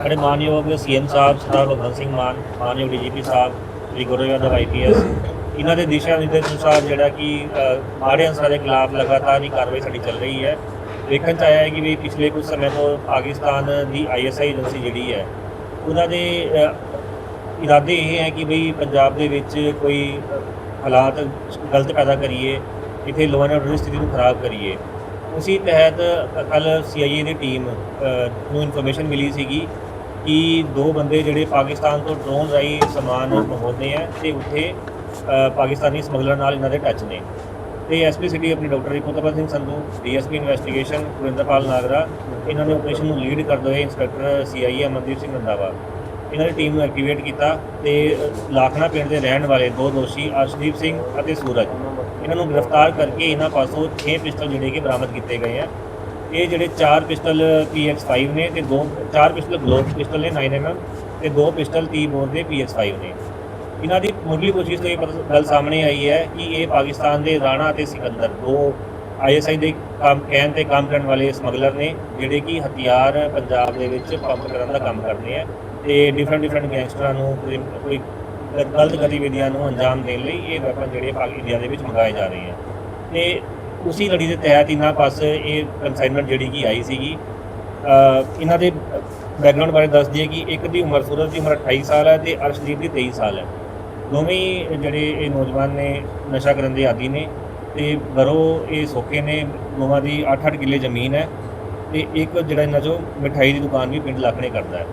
ਸਾਡੇ ਮਾਨਯੋਗ ਸੀਐਮ ਸਾਹਿਬ, ਸਰਦਾਰ ਭਗਵੰਤ ਸਿੰਘ ਮਾਨ, ਮਾਨਯੋਗ ਡੀਜੀਪੀ ਸਾਹਿਬ, ਸ੍ਰੀ ਗੁਰੂ ਯਾਦਵ ਆਈਪੀਐਸ ਇਹਨਾਂ ਦੇ ਦਿਸ਼ਾ ਨਿਰਦੇਸ਼ ਅਨੁਸਾਰ ਜਿਹੜਾ ਕਿ ਮਾੜੇ ਅਨਸਰਾਂ ਦੇ ਖਿਲਾਫ ਲਗਾਤਾਰ ਹੀ ਕਾਰਵਾਈ ਸਾਡੀ ਚੱਲ ਰਹੀ ਹੈ। ਵੇਖਣ ਚ ਆਇਆ ਹੈ ਕਿ ਵੀ ਪਿਛਲੇ ਕੁਝ ਸਮੇਂ ਤੋਂ ਪਾਕਿਸਤਾਨ ਦੀ ਆਈਐਸਆਈ ਏਜੰਸੀ ਜਿਹੜੀ ਹੈ, ਉਹਨਾਂ ਦੇ ਇਰਾਦੇ ਇਹ ਹੈ ਕਿ ਬਈ ਪੰਜਾਬ ਦੇ ਵਿੱਚ ਕੋਈ ਹਾਲਾਤ ਗਲਤ ਪੈਦਾ ਕਰੀਏ, ਇੱਥੇ ਲੋਅ ਐਂਡ ਆਰਡਰ ਸਥਿਤੀ ਨੂੰ ਖਰਾਬ ਕਰੀਏ। ਉਸੇ ਤਹਿਤ ਕੱਲ ਸੀਆਈਏ ਦੀ ਟੀਮ ਨੂੰ ਇਨਫੋਰਮੇਸ਼ਨ ਮਿਲੀ ਸੀਗੀ ਕਿ ਦੋ ਬੰਦੇ ਜਿਹੜੇ ਪਾਕਿਸਤਾਨ ਤੋਂ ਡਰੋਨ ਰਾਹੀਂ ਸਮਾਨ ਮੰਗਵਾਉਂਦੇ ਆ ਤੇ ਉੱਥੇ ਪਾਕਿਸਤਾਨੀ ਸਮਗਲਰ ਨਾਲ ਇਹਨਾਂ ਦੇ ਟੱਚ ਨੇ। ਤੇ ਐਸਪੀ ਸਿਟੀ ਆਪਣੀ doctor Ripotpal Singh Sandhu DSP investigation Gurinderpal Nagra, ਇਹਨਾਂ ਨੇ ਆਪਰੇਸ਼ਨ ਨੂੰ ਲੀਡ ਕਰਦੇ ਹੋਏ ਇੰਸਪੈਕਟਰ ਸੀਆਈਏ ਅਮਨਦੀਪ ਸਿੰਘ ਰੰਧਾਵਾ। ਇਹਨਾਂ ਦੀ ਟੀਮ ਨੂੰ ਐਕਟੀਵੇਟ ਕੀਤਾ ਤੇ ਲਾਖਣਾ ਪਿੰਡ ਦੇ ਰਹਿਣ ਵਾਲੇ ਦੋ ਦੋਸ਼ੀ ਅਰਸ਼ਦੀਪ ਸਿੰਘ ਅਤੇ ਸੂਰਜ, ਇਹਨਾਂ ਨੂੰ ਗ੍ਰਿਫਤਾਰ ਕਰਕੇ ਇਹਨਾਂ ਪਾਸੋਂ 6 ਪਿਸਟਲ ਜਿਹੜੇ ਕਿ ਬਰਾਮਦ ਕੀਤੇ ਗਏ ਆ। ਇਹ ਜਿਹੜੇ ਚਾਰ ਪਿਸਟਲ PX5 ਨੇ ਤੇ ਦੋ, ਚਾਰ ਪਿਸਟਲ ਗਲੋਕ ਪਿਸਟਲ ਨੇ 9mm ਤੇ ਦੋ ਪਿਸਟਲ 30 ਬੋਰ ਦੇ PX5 ਨੇ। ਇਹਨਾਂ ਦੀ ਮੁੱਢਲੀ ਪੁੱਛਗਿੱਛ ਤੋਂ ਇਹ ਪਤਾ ਗੱਲ ਸਾਹਮਣੇ ਆਈ ਹੈ ਕਿ ਇਹ ਪਾਕਿਸਤਾਨ ਦੇ ਰਾਣਾ ਅਤੇ ਸਿਕੰਦਰ, ਦੋ ਆਈਐਸਆਈ ਦੇ ਕੰਮ, ਕਹਿਣ ਤੇ ਕੰਮ ਕਰਨ ਵਾਲੇ ਸਮਗਲਰ ਨੇ, ਜਿਹੜੇ ਕਿ ਹਥਿਆਰ ਪੰਜਾਬ ਦੇ ਵਿੱਚ ਪੰਪ ਕਰਨ ਦਾ ਕੰਮ ਕਰਦੇ ਆ ਤੇ ਡਿਫਰੈਂਟ ਡਿਫਰੈਂਟ ਗੈਂਗਸਟਰਾਂ ਨੂੰ ਕੋਈ ਗਲਤ ਗਤੀਵਿਧੀਆਂ ਨੂੰ ਅੰਜਾਮ ਦੇਣ ਲਈ ਇਹ ਵੈਪਨ ਜਿਹੜੇ ਪਾਕ ਇੰਡੀਆ ਦੇ ਵਿੱਚ ਮੰਗਾਏ ਜਾ ਰਹੇ ਆ। ਤੇ ਉਸੇ ਲੜੀ ਦੇ ਤਹਿਤ ਇਹਨਾਂ ਪਾਸ ਇਹ ਕਨਸਾਈਨਮੈਂਟ ਜਿਹੜੀ ਕਿ ਆਈ ਸੀਗੀ ਇਹਨਾਂ ਦੇ ਬੈਕਗ੍ਰਾਉਂਡ ਬਾਰੇ ਦੱਸ ਦਈਏ ਕਿ ਇੱਕ ਦੀ ਉਮਰ ਸੂਰਜ ਦੀ ਉਮਰ 28 ਸਾਲ ਹੈ ਤੇ ਅਰਸ਼ਦੀਪ ਦੀ 23 ਸਾਲ ਹੈ। ਦੋਵੇਂ ਜਿਹੜੇ ਇਹ ਨੌਜਵਾਨ ਨੇ ਨਸ਼ਾ ਕਰਨ ਦੇ ਆਦੀ ਨੇ ਤੇ ਘਰੋਂ ਇਹ ਸੌਖੇ ਨੇ, ਦੋਵਾਂ ਦੀ 8-8 ਕਿੱਲੇ ਜ਼ਮੀਨ ਹੈ ਤੇ ਇੱਕ ਜਿਹੜਾ ਇਹਨਾਂ ਚੋਂ ਮਿਠਾਈ ਦੀ ਦੁਕਾਨ ਵੀ ਪਿੰਡ ਲਾਖਣੇ ਕਰਦਾ ਹੈ।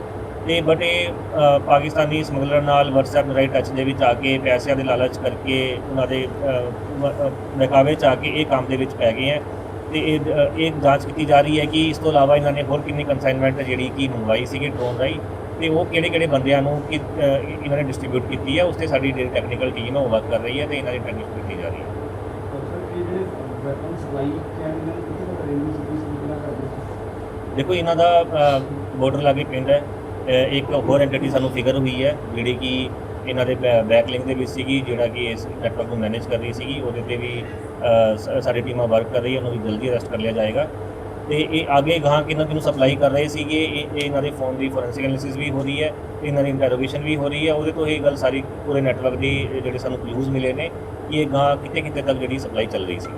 ਤੇ ਬਟ ਇਹ ਅ, ਪਾਕਿਸਤਾਨੀ ਸਮਗਲਰ ਨਾਲ WhatsApp ਰਾਈਟ ਟੱਚ ਦੇ ਵਿੱਚ ਆ ਕੇ ਪੈਸਿਆਂ ਦੇ ਲਾਲਚ ਕਰਕੇ ਉਹਨਾਂ ਦੇ ਨਕਾਵੇ ਚ ਆ ਕੇ ਇਹ ਕੰਮ ਦੇ ਵਿੱਚ ਪੈ ਗਏ ਹੈ। ਤੇ ਇਹ ਅ, ਇਹ ਜਾਂਚ ਕੀਤੀ ਜਾ ਰਹੀ ਹੈ ਕਿ ਇਸ ਤੋਂ ਇਲਾਵਾ ਇਹਨਾਂ ਨੇ ਹੋਰ ਕਿੰਨੀ ਕਨਸਾਈਨਮੈਂਟ ਜਿਹੜੀ ਕਿ ਮੰਗਵਾਈ ਸੀਗੀ ਡਰੋਨ ਰਾਹੀਂ ਤੇ ਉਹ ਕਿਹੜੇ ਕਿਹੜੇ ਬੰਦਿਆਂ ਨੂੰ ਕਿ ਅ, ਇਹਨਾਂ ਨੇ ਡਿਸਟ੍ਰੀਬਿਊਟ ਕੀਤੀ ਹੈ ਉਸ ਤੇ ਸਾਡੀ ਜਿਹੜੀ ਟੈਕਨੀਕਲ ਟੀਮ ਹੈ ਉਹ ਵਰਕ ਕਰ ਰਹੀ ਹੈ ਤੇ ਇਹਨਾਂ ਦੀ ਟ੍ਰੇਨਿੰਗ ਕੀਤੀ ਜਾ ਰਹੀ ਹੈ। ਦੇਖੋ ਇਹਨਾਂ ਦਾ ਬਾਰਡਰ ਲਾਗੇ ਪਿੰਡ ਹੈ। ਇੱਕ ਹੋਰ ਐਂਟੀਟੀ ਸਾਨੂੰ ਫਿਗਰ ਹੋਈ ਹੈ, ਜਿਹੜੀ ਕਿ ਇਹਨਾਂ ਦੇ ਬੈਕ ਲਿੰਕ ਦੇ ਵਿੱਚ ਸੀਗੀ, ਜਿਹੜਾ ਕਿ ਇਸ ਨੈਟਵਰਕ ਨੂੰ ਮੈਨੇਜ ਕਰ ਰਹੀ ਸੀਗੀ, ਉਹਦੇ ਤੇ ਵੀ ਸਾਡੀ ਟੀਮਾਂ ਵਰਕ ਕਰ ਰਹੀ ਹੈ ਉਹਨੂੰ ਵੀ ਜਲਦੀ ਅਰੈਸਟ ਕਰ ਲਿਆ ਜਾਏਗਾ। ਤੇ ਇਹ ਅੱਗੇ ਗਾਹਾਂ ਕਿਹਨਾਂ ਕਿਹਨੂੰ ਸਪਲਾਈ ਕਰ ਰਹੇ ਸੀਗੇ, ਇਹ ਇਹਨਾਂ ਦੇ ਫੋਨ ਦੀ ਫੋਰੈਂਸਿਕ ਐਨਾਲਿਸਿਸ ਵੀ ਹੋ ਰਹੀ ਹੈ ਇਹਨਾਂ ਦੀ ਇੰਟਰੋਗੇਸ਼ਨ ਵੀ ਹੋ ਰਹੀ ਹੈ, ਉਹਦੇ ਤੋਂ ਇਹ ਗੱਲ ਸਾਰੀ ਪੂਰੇ ਨੈਟਵਰਕ ਦੀ ਜਿਹੜੇ ਸਾਨੂੰ ਕਲੂਜ਼ ਮਿਲੇ ਨੇ, ਕਿ ਇਹ ਗਾਹਾਂ ਕਿਤੇ ਕਿਤੇ ਤੱਕ ਜਿਹੜੀ ਸਪਲਾਈ ਚੱਲ ਰਹੀ ਸੀਗੀ।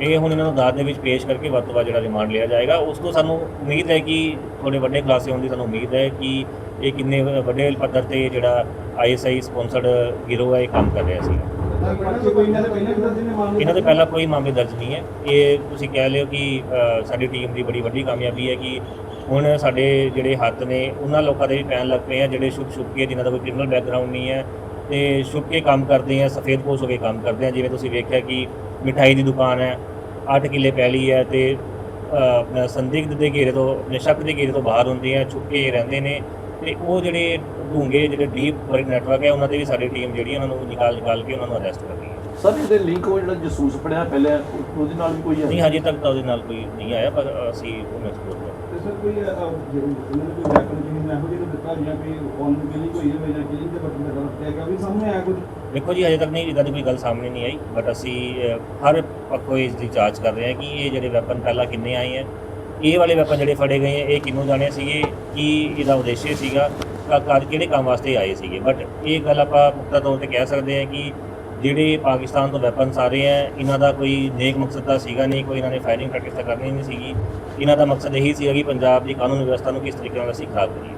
ਇਹ ਹੁਣ ਇਹਨਾਂ ਨੂੰ ਅਦਾਲਤ ਦੇ ਵਿੱਚ ਪੇਸ਼ ਕਰਕੇ ਵੱਧ ਤੋਂ ਵੱਧ ਜਿਹੜਾ ਰਿਮਾਂਡ ਲਿਆ ਜਾਏਗਾ। ਉਸ ਤੋਂ ਸਾਨੂੰ ਉਮੀਦ ਹੈ ਕਿ ਥੋੜੇ ਵੱਡੇ ਕਲਾਸੇ ਹੋਣ ਦੀ ਸਾਨੂੰ ਉਮੀਦ ਹੈ ਕਿ ਇਹ ਕਿੰਨੇ ਵੱਡੇ ਪੱਧਰ ਤੇ ਜਿਹੜਾ ਆਈਐਸਆਈ ਸਪਾਂਸਰਡ ਗਿਰੋਹ ਹੈ, ਇਹ ਕੰਮ ਕਰ ਰਿਹਾ ਸੀ। ਇਹਨਾਂ ਦੇ ਪਹਿਲਾਂ ਕੋਈ ਮਾਮਲੇ ਦਰਜ ਨਹੀਂ ਹੈ। ਇਹ ਤੁਸੀਂ ਕਹਿ ਲਿਓ ਕਿ ਸਾਡੀ ਟੀਮ ਦੀ ਬੜੀ ਵੱਡੀ ਕਾਮਯਾਬੀ ਹੈ ਕਿ ਹੁਣ ਸਾਡੇ ਜਿਹੜੇ ਹੱਥ ਨੇ, ਉਹਨਾਂ ਲੋਕਾਂ ਦੇ ਵੀ ਪੈਣ ਲੱਗ ਪਏ ਆ, ਜਿਹੜੇ ਸ਼ੁਭ ਛੁਪ ਕੇ, ਜਿਨ੍ਹਾਂ ਦਾ ਕੋਈ ਕ੍ਰਿਮੀਨਲ ਬੈਕਗ੍ਰਾਉਂਡ ਨਹੀਂ ਹੈ, ਤੇ ਛੁਪ ਕੇ ਕੰਮ ਕਰਦੇ ਆ, ਸਫੇਦ ਪੋਸ਼ ਹੋ ਕੇ ਕੰਮ ਕਰਦੇ ਆ। ਜਿਵੇਂ ਤੁਸੀਂ ਵੇਖਿਆ ਕਿ ਮਿਠਾਈ ਦੀ ਦੁਕਾਨ ਹੈ 8 ਕਿੱਲੇ ਪਹਿਲੀ ਹੈ ਤੇ ਆਪਣਾ ਸੰਦਿਗਧ ਦੇ ਘੇਰੇ ਤੋਂ ਆਪਣੇ ਸ਼ੱਕ ਦੇ ਘੇਰੇ ਤੋਂ ਬਾਹਰ ਹੁੰਦੇ ਆ ਛੁਪ ਕੇ ਰਹਿੰਦੇ ਨੇ ਤੇ ਉਹ ਜਿਹੜੇ ਢੂੰਗੇ ਜਿਹੜੇ ਡੀਪ ਨੈਟਵਰਕ ਹੈ ਉਹਨਾਂ ਤੇ ਵੀ ਸਾਡੀ ਟੀਮ ਜਿਹੜੀ ਉਹਨਾਂ ਨੂੰ ਨਿਕਾਲ ਨਿਕਾਲ ਕੇ ਉਹਨਾਂ ਨੂੰ ਅਰੈਸਟ ਕਰ ਰਹੀ ਹੈ। ਸਰ ਇਹਦੇ ਲਿੰਕ ਉਹ ਜਿਹੜਾ ਜਸੂਸ ਪੜਿਆ ਪਹਿਲੇ ਉਹਦੇ ਨਾਲ ਵੀ ਕੋਈ ਨਹੀਂ ਹਜੇ ਤੱਕ ਤਾਂ ਉਹਦੇ ਨਾਲ ਕੋਈ ਨਹੀਂ ਆਇਆ ਪਰ ਅਸੀਂ ਉਹਨੂੰ ਐਕਸਪਲੋਰ ਕਰ ਸਰ ਕੋਈ ਅਹ, ਨੇ ਕੋਈ ਵੈਪਨ ਜਿਹਨੂੰ ਇਹੋ ਜਿਹੇ ਦਿੱਤਾ ਜਾਂ ਕੋਈ ਔਨ ਕਿਲਿੰਗ ਹੋਈ ਹੋਵੇ ਜਾਂ ਕਿਲਿੰਗ ਦੇ ਬਟਨ ਤੇ ਦਰਦ ਤੇ ਵੀ ਸਾਹਮਣੇ ਆਇਆ ਕੁਝ ਦੇਖੋ ਜੀ ਅਜੇ ਤੱਕ ਨਹੀਂ ਇਦਾਂ ਦੀ ਕੋਈ ਗੱਲ ਸਾਹਮਣੇ ਨਹੀਂ ਆਈ ਬਟ ਅਸੀਂ ਹਰ ਪੱਖੋਂ ਇਸ ਦੀ ਜਾਂਚ ਕਰ ਰਹੇ ਹਾਂ ਕਿ ਇਹ ਜਿਹੜੇ ਵੈਪਨ ਪਹਿਲਾਂ ਕਿੰਨੇ ਆਏ ਹੈ ਇਹ ਵਾਲੇ ਵੈਪਨ ਜਿਹੜੇ ਫੜੇ ਗਏ ਹੈ ਇਹ ਕਿੰਨੂੰ ਜਾਣੇ ਸੀਗੇ ਕੀ ਇਹਦਾ ਉਦੇਸ਼ ਸੀਗਾ ਕਾ- ਕਿਹੜੇ ਕੰਮ ਵਾਸਤੇ ਆਏ ਸੀਗੇ ਬਟ ਇਹ ਗੱਲ ਆਪਾਂ ਪੁਖਤਾ ਤੌਰ ਤੇ ਕਹਿ ਸਕਦੇ ਹਾਂ ਕਿ ਜਿਹੜੇ ਪਾਕਿਸਤਾਨ ਤੋਂ ਵੈਪਨਸ ਆ ਰਹੇ ਹੈ ਇਹਨਾਂ ਦਾ ਕੋਈ ਨੇਕ ਮਕਸਦ ਤਾਂ ਸੀਗਾ ਨਹੀਂ, ਕੋਈ ਇਹਨਾਂ ਨੇ ਫਾਇਰਿੰਗ ਪ੍ਰੈਕਟਿਸ ਤਾਂ ਕਰਨੀ ਨਹੀਂ ਸੀਗੀ। ਇਹਨਾਂ ਦਾ ਮਕਸਦ ਇਹੀ ਸੀਗਾ ਕਿ ਪੰਜਾਬ ਦੀ ਕਾਨੂੰਨ ਵਿਵਸਥਾ ਨੂੰ ਕਿਸ ਤਰੀਕੇ ਨਾਲ ਅਸੀਂ ਖਰਾਬ ਕਰੀਏ।